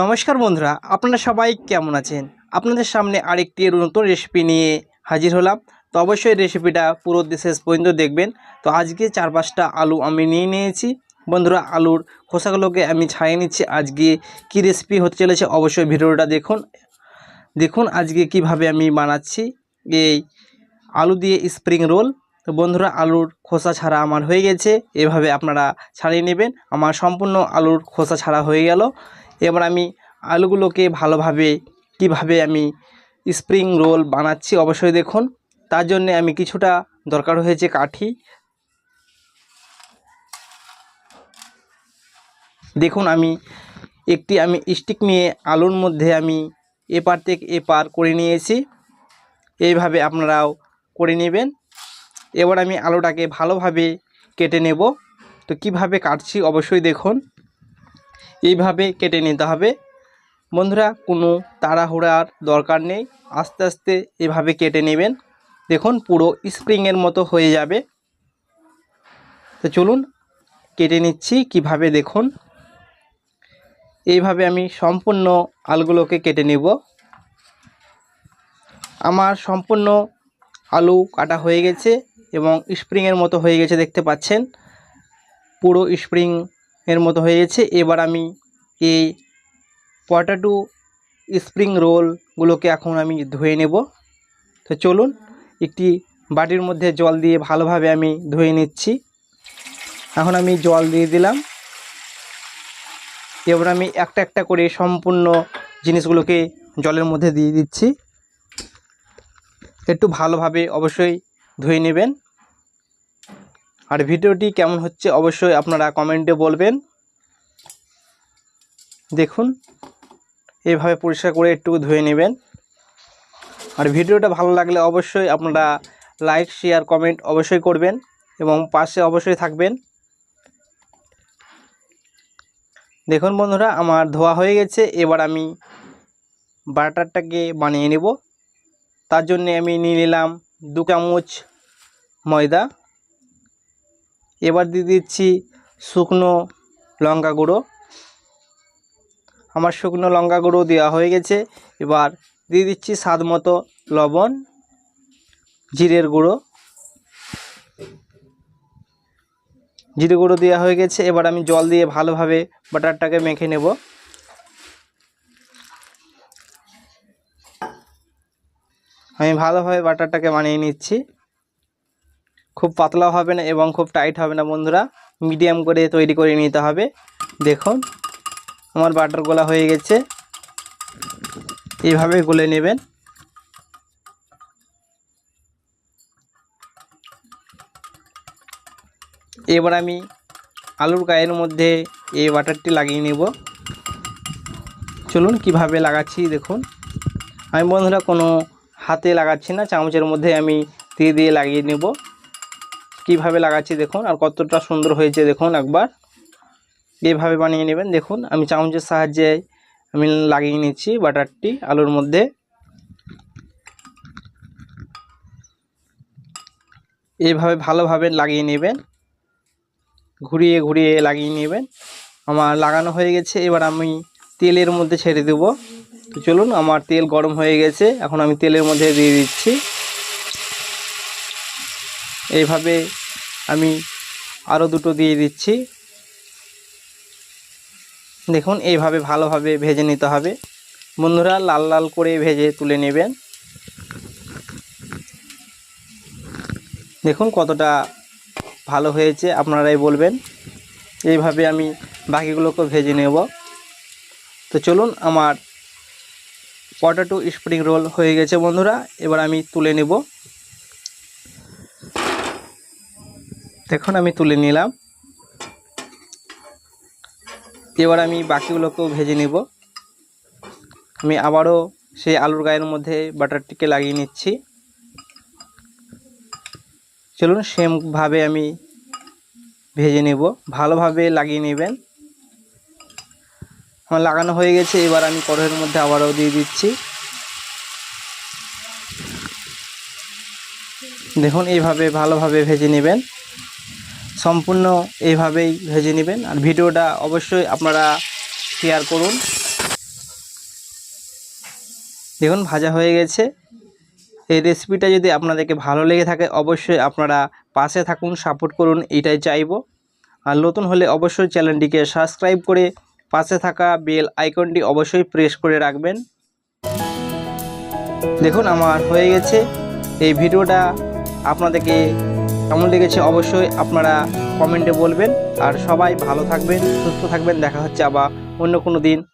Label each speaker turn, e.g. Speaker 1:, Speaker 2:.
Speaker 1: নমস্কার বন্ধুরা, আপনারা সবাই কেমন আছেন? আপনাদের সামনে আরেকটি নতুন রেসিপি নিয়ে হাজির হলাম। তো অবশ্যই রেসিপিটা পুরো শেষ পর্যন্ত দেখবেন। তো আজকে চার পাঁচটা আলু আমি নিয়ে নিয়েছি। বন্ধুরা, আলুর খোসাগুলোকে আমি ছাড়িয়ে নিচ্ছি। আজকে কি রেসিপি হতে চলেছে অবশ্যই ভিডিওটা দেখুন। দেখুন আজকে কীভাবে আমি বানাচ্ছি। এই আলু দিয়ে স্প্রিং রোল তো বন্ধুরা, আলুর খোসা ছাড়া আমার হয়ে গেছে। এভাবে আপনারা ছাড়িয়ে নেবেন। আমার সম্পূর্ণ আলুর খোসা ছাড়া হয়ে গেল। এবার আমি আলুগুলোকে ভালোভাবে, কীভাবে আমি স্প্রিং রোল বানাচ্ছি অবশ্যই দেখুন। তার জন্য আমি কিছুটা দরকার হয়েছে কাঠি। দেখুন আমি একটি, আমি স্টিক নিয়ে আলুর মধ্যে আমি এপার থেকে এপার করে নিয়েছি। এইভাবে আপনারাও করে নেবেন। এবার আমি আলুটাকে ভালোভাবে কেটে নেব। তো কীভাবে কাটছি অবশ্যই দেখুন। এইভাবে কেটে নিতে হবে। বন্ধুরা, কোনো তাড়াহুড়ার দরকার নেই। আস্তে আস্তে এভাবে কেটে নেবেন। দেখুন, পুরো স্প্রিংয়ের মতো হয়ে যাবে। তো চলুন, কেটে নিচ্ছি কীভাবে দেখুন। এইভাবে আমি সম্পূর্ণ আলুগুলোকে কেটে নেব। আমার সম্পূর্ণ আলু কাটা হয়ে গেছে এবং স্প্রিংয়ের মতো হয়ে গেছে দেখতে পাচ্ছেন। পুরো স্প্রিং এর মতো হয়ে গেছে। এবার আমি এই পটাটো স্প্রিং রোলগুলোকে এখন আমি ধুয়ে নেব। তো চলুন, একটি বাটির মধ্যে জল দিয়ে ভালোভাবে আমি ধুয়ে নিচ্ছি। এখন আমি জল দিয়ে দিলাম। এবার আমি একটা একটা করে সম্পূর্ণ জিনিসগুলোকে জলের মধ্যে দিয়ে দিচ্ছি। একটু ভালোভাবে অবশ্যই ধুয়ে নেবেন। আর ভিডিওটি কেমন হচ্ছে অবশ্যই আপনারা কমেন্টে বলবেন। দেখুন এভাবে পরিষ্কার করে একটু ধুয়ে নেবেন। আর ভিডিওটা ভালো লাগলে অবশ্যই আপনারা লাইক, শেয়ার, কমেন্ট অবশ্যই করবেন এবং পাশে অবশ্যই থাকবেন। দেখুন বন্ধুরা, আমার ধোয়া হয়ে গেছে। এবার আমি বাটারটাকে বানিয়ে নেব। তার জন্য আমি নিয়ে নিলাম দু চামচ ময়দা। এবার দিয়ে দিচ্ছি শুকনো লঙ্কা গুঁড়ো। আমার শুকনো লঙ্কা গুঁড়ো দেওয়া হয়ে গেছে। এবার দিয়ে দিচ্ছি স্বাদ মতো লবণ, জিরের গুঁড়ো। জিরে গুঁড়ো দেওয়া হয়ে গেছে। এবার আমি জল দিয়ে ভালোভাবে বাটারটাকে মেখে নেব। আমি ভালোভাবে বাটারটাকে বানিয়ে নিচ্ছি। খুব পাতলা হবে না এবং খুব টাইট হবে না বন্ধুরা। মিডিয়াম করে তৈরি করে নিতে হবে। দেখুন, আমার বাটার গোলা হয়ে গেছে। এইভাবে গুলে নেবেন। এবার আমি আলুর গায়ের মধ্যে এই বাটারটি লাগিয়ে নেব। চলুন কীভাবে লাগাচ্ছি, দেখুন। আমি বন্ধুরা কোনো হাতে লাগাচ্ছি না, চামচের মধ্যে আমি দিয়ে দিয়ে লাগিয়ে নেব। কীভাবে লাগাচ্ছি দেখুন, আর কতটা সুন্দর হয়েছে দেখুন একবার। এইভাবে বানিয়ে নেবেন, দেখুন, আমি চামচের সাহায্যে আমি লাগিয়ে নিচ্ছি বাটারটি আলুর মধ্যে। এইভাবে ভালোভাবে লাগিয়ে নেবেন, ঘুরিয়ে ঘুরিয়ে লাগিয়ে নেবেন। আমার লাগানো হয়ে গেছে, এবার আমি তেলের মধ্যে ছেড়ে দেব। চলুন, আমার তেল গরম হয়ে গেছে, এখন আমি তেলের মধ্যে দিয়ে দিচ্ছি। এইভাবে আমি আরও দুটো দিয়ে দিচ্ছি। দেখুন, এইভাবে ভালোভাবে ভেজে নিতে হবে। বন্ধুরা, লাল লাল করে ভেজে তুলে নেবেন। দেখুন, কতটা ভালো হয়েছে, আপনারাই বলবেন। এইভাবে আমি বাকিগুলোকে ভেজে নেব। তো চলুন, আমার পটাটো স্প্রিং রোল হয়ে গেছে বন্ধুরা, এবার আমি তুলে নেব। দেখুন, আমি তুলে নিলাম। এবার আমি বাকিগুলোকেও ভেজে নেব। আমি আবারও সেই আলুর গায়ের মধ্যে বাটারটিকে লাগিয়ে নিচ্ছি। চলুন, সেমভাবে আমি ভেজে নেব। ভালোভাবে লাগিয়ে নেবেন। আমার লাগানো হয়ে গেছে, এবার আমি কড়াইয়ের মধ্যে আবারও দিয়ে দিচ্ছি। দেখুন, এইভাবে ভালোভাবে ভেজে নেবেন। সম্পূর্ণ এইভাবেই ভেজে নেবেন। আর ভিডিওটা অবশ্যই আপনারা শেয়ার করুন। দেখুন, ভাজা হয়ে গেছে। এই রেসিপিটা যদি আপনাদেরকে ভালো লেগে থাকে, অবশ্যই আপনারা পাশে থাকুন সাপোর্ট করুন, এটাই চাইব। আর নতুন হলে অবশ্যই চ্যানেলটিকে সাবস্ক্রাইব করে পাশে থাকা বেল আইকনটি অবশ্যই প্রেস করে রাখবেন। দেখুন, আমার হয়ে গেছে। এই ভিডিওটা আপনাদেরকে কেমন লেগেছে অবশ্যই আপনারা কমেন্টে বলবেন। আর সবাই ভালো থাকবেন, সুস্থ থাকবেন। দেখা হচ্ছে আবার অন্য কোনো দিন।